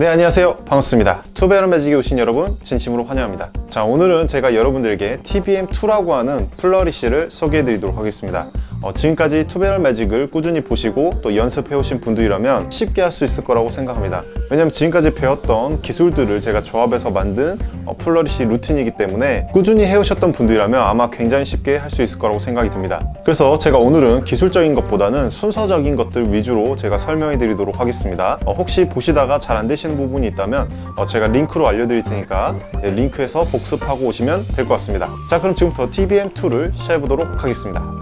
네 안녕하세요. 반갑습니다. 투베럴 매직에 오신 여러분 진심으로 환영합니다. 자 오늘은 제가 여러분들에게 TBM2라고 하는 플러리쉬를 소개해 드리도록 하겠습니다 어, 지금까지 투베럴 매직을 꾸준히 보시고 또 연습해 오신 분들이라면 쉽게 할 수 있을 거라고 생각합니다. 왜냐면 지금까지 배웠던 기술들을 제가 조합해서 만든 어, 플러리쉬 루틴이기 때문에 꾸준히 해오셨던 분들이라면 아마 굉장히 쉽게 할 수 있을 거라고 생각이 듭니다. 그래서 제가 오늘은 기술적인 것보다는 순서적인 것들 위주로 제가 설명해 드리도록 하겠습니다. 어, 혹시 보시다가 잘 안 되시는 부분이 있다면 어, 제가 링크로 알려드릴 테니까 네, 링크에서 복습하고 오시면 될 것 같습니다. 자 그럼 지금부터 TBM2를 시작해 보도록 하겠습니다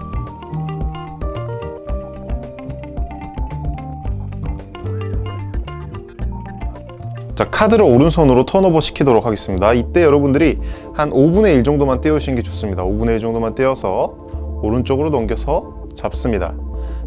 자 카드를 오른손으로 턴오버 시키도록 하겠습니다. 이때 여러분들이 한 5분의 1 정도만 떼우시는 게 좋습니다. 5분의 1 정도만 떼어서 오른쪽으로 넘겨서 잡습니다.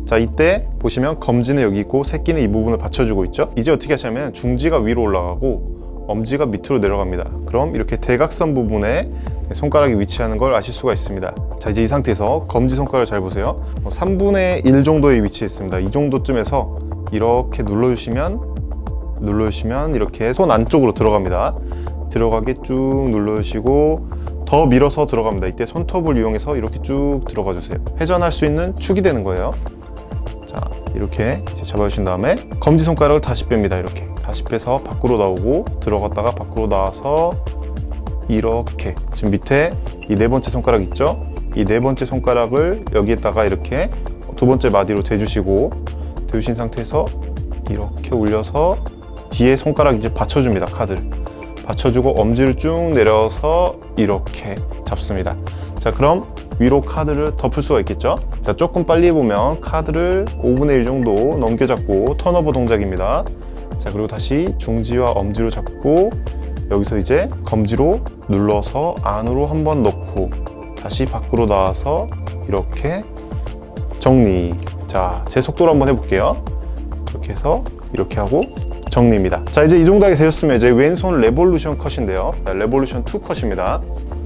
자 이때 보시면 검지는 여기 있고 새끼는 이 부분을 받쳐주고 있죠? 이제 어떻게 하시냐면 중지가 위로 올라가고 엄지가 밑으로 내려갑니다. 그럼 이렇게 대각선 부분에 손가락이 위치하는 걸 아실 수가 있습니다. 자 이제 이 상태에서 검지 손가락을 잘 보세요. 3분의 1 정도에 위치해 있습니다. 이 정도쯤에서 이렇게 눌러주시면 눌러주시면 이렇게 손 안쪽으로 들어갑니다. 들어가게 쭉 눌러주시고 더 밀어서 들어갑니다. 이때 손톱을 이용해서 이렇게 쭉 들어가 주세요. 회전할 수 있는 축이 되는 거예요. 자, 이렇게 잡아주신 다음에 검지 손가락을 다시 뺍니다. 이렇게 다시 빼서 밖으로 나오고 들어갔다가 밖으로 나와서 이렇게 지금 밑에 이 네 번째 손가락 있죠? 이 네 번째 손가락을 여기에다가 이렇게 두 번째 마디로 대주시고 대주신 상태에서 이렇게 올려서 뒤에 손가락 이제 받쳐줍니다 카드를. 받쳐주고 엄지를 쭉 내려서 이렇게 잡습니다. 자 그럼 위로 카드를 덮을 수가 있겠죠? 자 조금 빨리 보면 카드를 5분의 1 정도 넘겨 잡고 턴오버 동작입니다. 자 그리고 다시 중지와 엄지로 잡고 여기서 이제 검지로 눌러서 안으로 한번 넣고 다시 밖으로 나와서 이렇게 정리. 자 제 속도로 한번 해볼게요. 이렇게 해서 이렇게 하고 정리입니다. 자 이제 이 정도 하게 되셨으면 이제 왼손 레볼루션 컷인데요. 네, 레볼루션 2 컷입니다.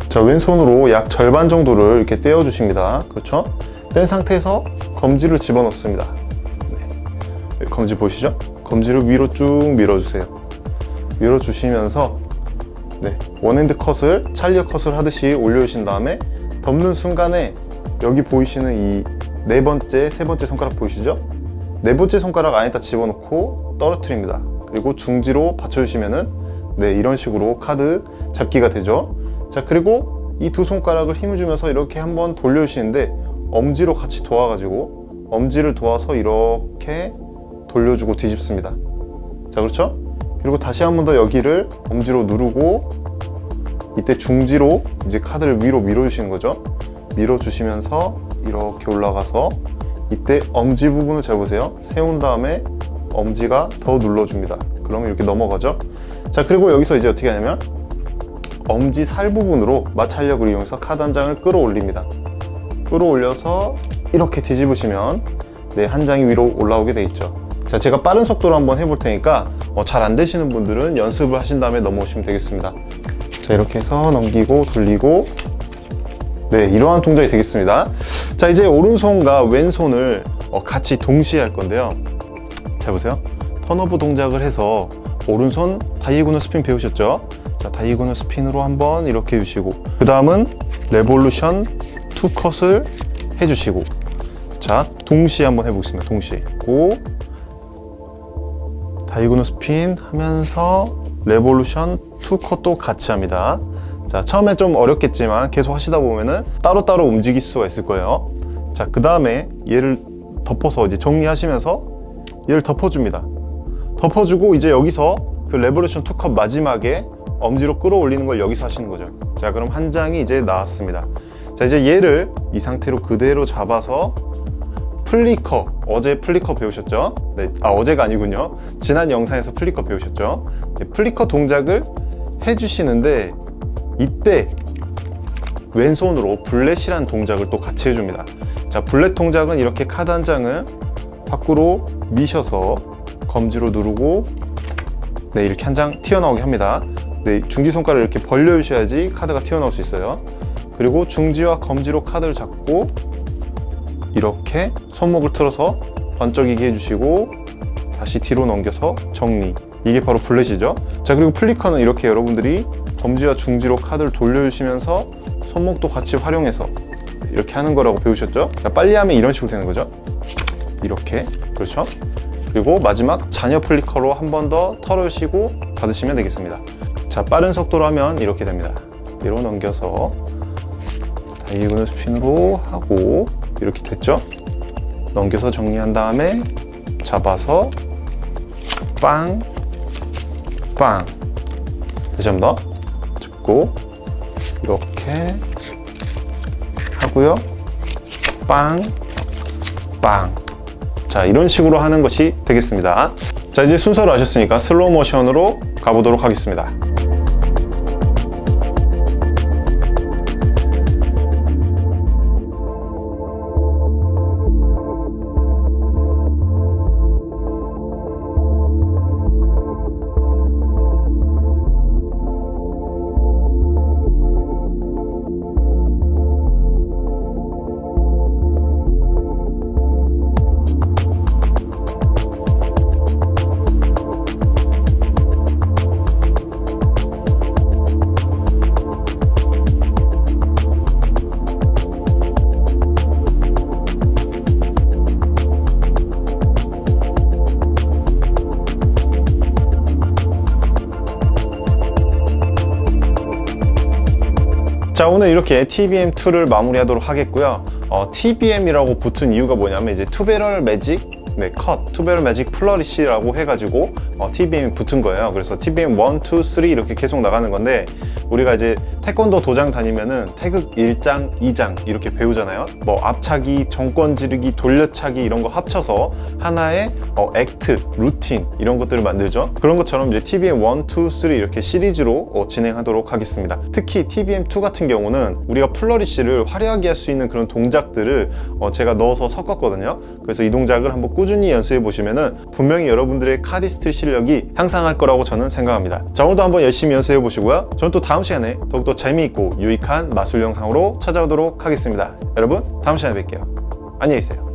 자 왼손으로 약 절반 정도를 이렇게 떼어 주십니다. 그렇죠? 뗀 상태에서 검지를 집어넣습니다. 네. 검지 보시죠? 검지를 위로 쭉 밀어주세요. 밀어주시면서 네, 원핸드 컷을 찰리어 컷을 하듯이 올려주신 다음에 덮는 순간에 여기 보이시는 이 네 번째, 세 번째 손가락 보이시죠? 네 번째 손가락 안에다 집어넣고 떨어뜨립니다. 그리고 중지로 받쳐주시면은 네 이런 식으로 카드 잡기가 되죠. 자 그리고 이 두 손가락을 힘을 주면서 이렇게 한번 돌려주시는데 엄지로 같이 도와가지고 엄지를 도와서 이렇게 돌려주고 뒤집습니다. 자 그렇죠? 그리고 다시 한 번 더 여기를 엄지로 누르고 이때 중지로 이제 카드를 위로 밀어주시는 거죠. 밀어주시면서 이렇게 올라가서 이때 엄지 부분을 잘 보세요. 세운 다음에 엄지가 더 눌러줍니다. 그러면 이렇게 넘어가죠. 자, 그리고 여기서 이제 어떻게 하냐면 엄지 살 부분으로 마찰력을 이용해서 카드 한 장을 끌어올립니다. 끌어올려서 이렇게 뒤집으시면 네, 한 장이 위로 올라오게 돼 있죠. 자, 제가 빠른 속도로 한번 해볼 테니까 어, 잘 안 되시는 분들은 연습을 하신 다음에 넘어오시면 되겠습니다. 자, 이렇게 해서 넘기고 돌리고 네, 이러한 동작이 되겠습니다. 자, 이제 오른손과 왼손을 어, 같이 동시에 할 건데요. 잘 보세요. 턴오브 동작을 해서 오른손 다이고널 스핀 배우셨죠? 자, 다이고널 스핀으로 한번 이렇게 해주시고 그 다음은 레볼루션 투 컷을 해주시고 자, 동시에 한번 해보겠습니다. 동시에 고 다이고널 스핀 하면서 레볼루션 투 컷도 같이 합니다. 자, 처음에 좀 어렵겠지만 계속 하시다 보면은 따로따로 움직일 수가 있을 거예요. 자, 그 다음에 얘를 덮어서 이제 정리하시면서 얘를 덮어줍니다. 덮어주고 이제 여기서 그 레볼루션 투 컵 마지막에 엄지로 끌어올리는 걸 여기서 하시는 거죠. 자, 그럼 한 장이 이제 나왔습니다. 자, 이제 얘를 이 상태로 그대로 잡아서 플리커 어제 플리커 배우셨죠? 네, 아 어제가 아니군요. 지난 영상에서 플리커 배우셨죠? 네, 플리커 동작을 해주시는데 이때 왼손으로 블렛이라는 동작을 또 같이 해줍니다. 자, 블렛 동작은 이렇게 카드 한 장을 밖으로 미셔서 검지로 누르고 네, 이렇게 한 장 튀어나오게 합니다. 네, 중지 손가락을 이렇게 벌려 주셔야지 카드가 튀어나올 수 있어요. 그리고 중지와 검지로 카드를 잡고 이렇게 손목을 틀어서 번쩍이게 해주시고 다시 뒤로 넘겨서 정리 이게 바로 블렛이죠. 자 그리고 플리커는 이렇게 여러분들이 검지와 중지로 카드를 돌려주시면서 손목도 같이 활용해서 이렇게 하는 거라고 배우셨죠? 자, 빨리 하면 이런 식으로 되는 거죠. 이렇게 그렇죠? 그리고 마지막 잔여 플리커로 한 번 더 털으시고 닫으시면 되겠습니다. 자 빠른 속도로 하면 이렇게 됩니다. 뒤로 넘겨서 다이그널 스핀으로 하고 이렇게 됐죠? 넘겨서 정리한 다음에 잡아서 빵, 빵. 다시 한 번 더. 잡고, 이렇게 하고요. 빵, 빵. 자, 이런 식으로 하는 것이 되겠습니다. 자, 이제 순서를 아셨으니까 슬로우 모션으로 가보도록 하겠습니다. 자 오늘 이렇게 TBM2를 마무리하도록 하겠고요. 어, TBM이라고 붙은 이유가 뭐냐면 이제 투베럴 매직 네, 컷, 투베럴 매직 플러리시라고 해가지고 어, TBM이 붙은 거예요. 그래서 TBM 1, 2, 3 이렇게 계속 나가는 건데 우리가 이제 태권도 도장 다니면은 태극 1장, 2장 이렇게 배우잖아요. 뭐 앞차기, 정권 지르기, 돌려차기 이런 거 합쳐서 하나의 어, 액트, 루틴 이런 것들을 만들죠. 그런 것처럼 이제 TBM 1, 2, 3 이렇게 시리즈로 어, 진행하도록 하겠습니다. 특히 TBM 2 같은 경우는 우리가 플러리시를 화려하게 할 수 있는 그런 동작들을 어, 제가 넣어서 섞었거든요. 그래서 이 동작을 한번 꾸준히 연습해 보시면은 분명히 여러분들의 카디스트 실력이 향상할 거라고 저는 생각합니다. 자 오늘도 한번 열심히 연습해 보시고요. 저는 또 다음 시간에 더욱더 재미있고 유익한 마술 영상으로 찾아오도록 하겠습니다. 여러분 다음 시간에 뵐게요. 안녕히 계세요.